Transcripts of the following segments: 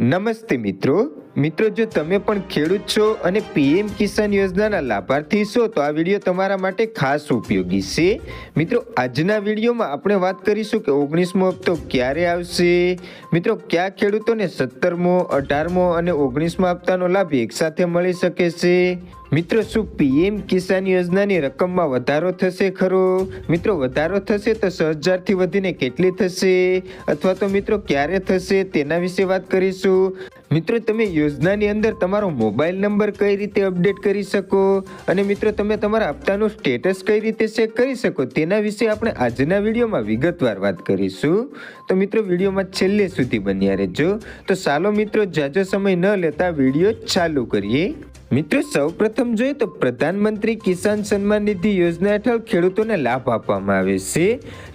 નમસ્તે મિત્રો. મિત્રો, જો તમે પણ ખેડૂત છો અને પીએમ કિસાન યોજનાના લાભાર્થી છો, તો આ વીડિયો તમારા માટે ખાસ ઉપયોગી છે. મિત્રો, આજના વિડીયોમાં આપણે વાત કરીશું કે ઓગણીસમો હપ્તો ક્યારે આવશે? મિત્રો, કયા ખેડૂતોને સત્તરમો, અઢારમો અને ઓગણીસમો હપ્તાનો લાભ એકસાથે મળી શકે છે? મિત્રો શું પીએમ કિસાન યોજનાની રકમમાં વધારો થશે ખરો? મિત્રો, વધારો થશે તો છ હજારથી વધીને કેટલી થશે? અથવા તો મિત્રો, ક્યારે થશે? તેના વિશે વાત કરીશું. મિત્રો, તમે યોજનાની અંદર તમારો મોબાઈલ નંબર કઈ રીતે અપડેટ કરી શકો? અને મિત્રો, તમે તમારા હપ્તાનું સ્ટેટસ કઈ રીતે ચેક કરી શકો? તેના વિશે આપણે આજના વિડીયોમાં વિગતવાર વાત કરીશું. તો મિત્રો, વિડીયોમાં છેલ્લે સુધી બન્યા રહેજો. તો ચાલો મિત્રો જાજો સમય ન લેતા વીડિયો ચાલુ કરીએ. મિત્રો, સૌપ્રથમ જોઈએ તો પ્રધાનમંત્રી કિસાન સન્માન નિધિ યોજના હેઠળ ખેડૂતોને લાભ આપવામાં આવે છે.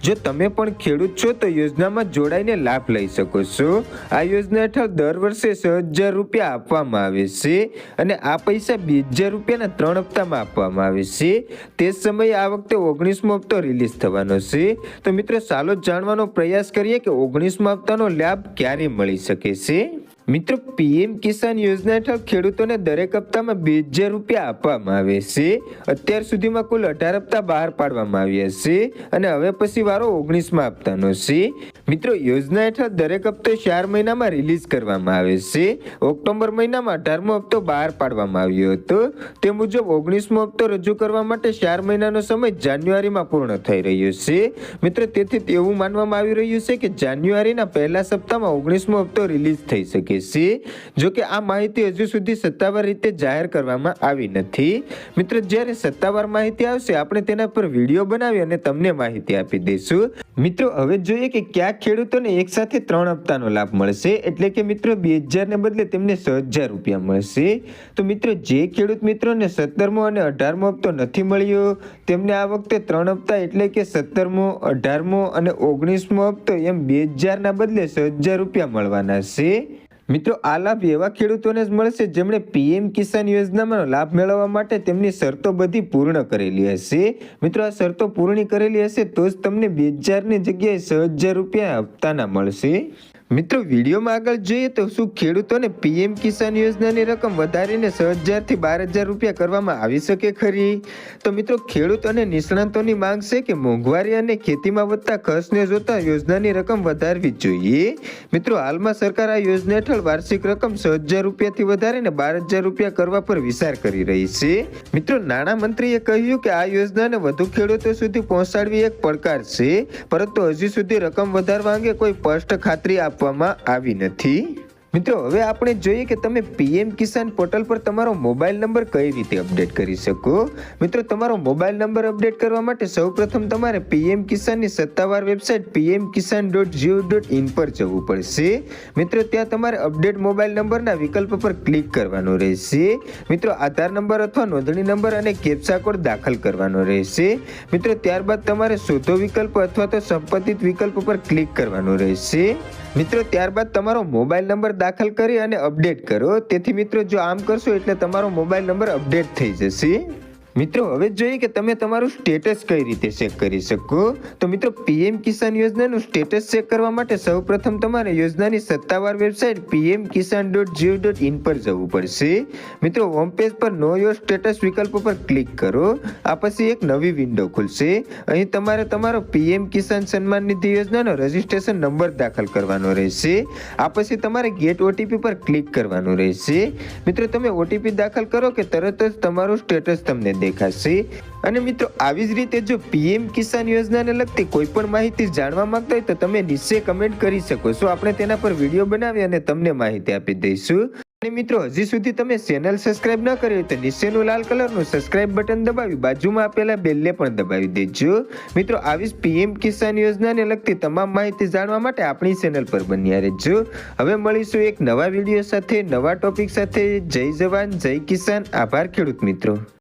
જો તમે પણ ખેડૂત છો, તો યોજનામાં જોડાઈને લાભ લઈ શકો છો. આ યોજના હેઠળ દર વર્ષે છ હજાર રૂપિયા આપવામાં આવે છે અને આ પૈસા બે હજાર રૂપિયાના ત્રણ હપ્તામાં આપવામાં આવે છે. તે સમયે આ વખતે ઓગણીસમો હપ્તો રિલીઝ થવાનો છે. તો મિત્રો, ચાલો જાણવાનો પ્રયાસ કરીએ કે ઓગણીસમો હપ્તાનો લાભ ક્યારે મળી શકે છે? મિત્રો, પીએમ કિસાન યોજના હેઠળ ખેડૂતોને દરેક હપ્તામાં બે હજાર રૂપિયા આપવામાં આવે છે. અત્યાર સુધીમાં કુલ અઢાર હપ્તા બહાર પાડવામાં આવ્યા છે અને હવે પછી વારો ઓગણીસમાં હપ્તાનો છે. મિત્રો, યોજના હેઠળ દરેક હપ્તો ચાર મહિનામાં રિલીઝ કરવામાં આવે છે. ઓક્ટોબર મહિનામાં અઢારમો હપ્તો બહાર પાડવામાં આવ્યો હતો. તે મુજબ ઓગણીસમો હપ્તો રજૂ કરવા માટે ચાર મહિનાનો સમય જાન્યુઆરીમાં પૂર્ણ થઈ રહ્યો છે. મિત્રો, તેથી એવું માનવામાં આવી રહ્યું છે કે જાન્યુઆરીના પહેલા સપ્તાહમાં ઓગણીસમો હપ્તો રિલીઝ થઈ શકે છે, જો કે આ માહિતી હજુ સુધી સત્તાવાર રીતે જાહેર કરવામાં આવી નથી. મિત્રો, જ્યારે સત્તાવાર માહિતી આવશે, આપણે તેના પર વીડિયો બનાવી અને તમને માહિતી આપી દઈશું. મિત્રો, હવે જોઈએ કે કયા ખેડૂતોને એક સાથે ત્રણ હપ્તાનો લાભ મળશે. એટલે કે મિત્રો, બે હજારને બદલે તેમને છ હજાર રૂપિયા મળશે. તો મિત્રો, જે ખેડૂત મિત્રોને સત્તરમો અને અઢારમો હપ્તો નથી મળ્યો, તેમને આ વખતે ત્રણ હપ્તા એટલે કે સત્તરમો, અઢારમો અને ઓગણીસમો હપ્તો એમ બે હજારના બદલે છ હજાર રૂપિયા મળવાના છે. મિત્રો, આ લાભ એવા ખેડૂતોને જ મળશે જેમણે પીએમ કિસાન યોજનામાં લાભ મેળવવા માટે તેમની શરતો બધી પૂર્ણ કરેલી હશે. મિત્રો, આ શરતો પૂર્ણ કરેલી હશે તો જ તમને બે હજારની જગ્યાએ છ હજાર રૂપિયા હપ્તાના મળશે. મિત્રો, વિડીયોમાં આગળ જોઈએ તો શું ખેડૂતોને પીએમ કિસાન યોજનાની રકમ વધારીને છ હજારથી બાર હજાર રૂપિયા કરવામાં આવી શકે ખરી? તો મિત્રો, ખેડૂત અને નિષ્ણાંતોની માંગ છે કે મોંઘવારી અને ખેતીમાં વધતા ખર્ચને જોતા યોજનાની રકમ વધારવી જોઈએ. મિત્રો, હાલમાં સરકાર આ યોજના હેઠળ વાર્ષિક રકમ છ હજાર રૂપિયાથી વધારીને બાર હજાર રૂપિયા કરવા પર વિચાર કરી રહી છે. મિત્રો નાણાં મંત્રીએ કહ્યું કે આ યોજનાને વધુ ખેડૂતો સુધી પહોંચાડવી એક પડકાર છે, પરંતુ હજી સુધી રકમ વધારવા અંગે કોઈ સ્પષ્ટ ખાતરી આપવામાં આવી નથી. મિત્રો, હવે આપણે જોઈએ કે તમે પીએમ કિસાન પોર્ટલ પર તમારો મોબાઈલ નંબર કઈ રીતે અપડેટ કરી શકો? મિત્રો, તમારો મોબાઈલ નંબર અપડેટ કરવા માટે સૌપ્રથમ તમારે પીએમ કિસાનની સત્તાવાર website PM Kisan dot gov dot in પર જવું પડશે. મિત્રો, ત્યાં તમારે અપડેટ મોબાઈલ નંબરના વિકલ્પ પર ક્લિક કરવાનો રહેશે. મિત્રો, આધાર નંબર અથવા નોંધણી નંબર અને કેપ્સા કોડ દાખલ કરવાનો રહેશે. મિત્રો, ત્યારબાદ તમારે શોધો વિકલ્પ અથવા તો સંપત્તિત વિકલ્પ પર ક્લિક કરવાનો રહેશે. મિત્રો, ત્યારબાદ તમારો મોબાઈલ નંબર દાખલ કરી અને અપડેટ કરો તેથી મિત્રો, જો આમ કરશો એટલે તમારો મોબાઈલ નંબર અપડેટ થઈ જશે. મિત્રો, હવે જોઈએ કે તમે તમારું સ્ટેટસ કઈ રીતે ચેક કરી શકો. તો મિત્રો પીએમ કિસાન યોજનાનું સ્ટેટસ ચેક કરવા માટે સૌપ્રથમ તમારે યોજનાની સત્તાવાર website PM Kisan dot gov dot in પર જવું પડશે. મિત્રો હોમ પેજ પર નો યોર સ્ટેટસ વિકલ્પ પર ક્લિક કરો. આ પછી એક નવી વિન્ડો ખુલશે. અહીં તમારે તમારો પીએમ કિસાન સન્માન નિધિ યોજનાનો રજિસ્ટ્રેશન નંબર દાખલ કરવાનો રહેશે. આ પછી તમારે ગેટ ઓટીપી પર ક્લિક કરવાનું રહેશે. મિત્રો, તમે ઓટીપી દાખલ કરો કે તરત જ તમારું સ્ટેટસ તમને દેખાશે અને મિત્રો, આવી જ રીતે જો પીએમ કિસાન યોજનાને લગતી કોઈ પણ માહિતી જાણવા માંગતા હોય તો તમે નીચે કમેન્ટ કરી શકો છો. આપણે તેના પર વીડિયો બનાવી અને તમને માહિતી આપી દઈશું. મિત્રો, હજી સુધી તમે ચેનલ સબસ્ક્રાઇબ ન કરી હોય તો નીચેનું લાલ કલરનું સબસ્ક્રાઇબ બટન દબાવી, બાજુમાં આપેલા બેલને પણ દબાવી દેજો. મિત્રો, આવી પીએમ કિસાન યોજનાને લગતી તમામ માહિતી જાણવા માટે આપણી ચેનલ પર બન્યા રહેજો. હવે મળીશું એક નવા વીડિયો સાથે, નવા ટોપિક સાથે. જય જવાન, જય કિસાન. આભાર ખેડૂત મિત્રો.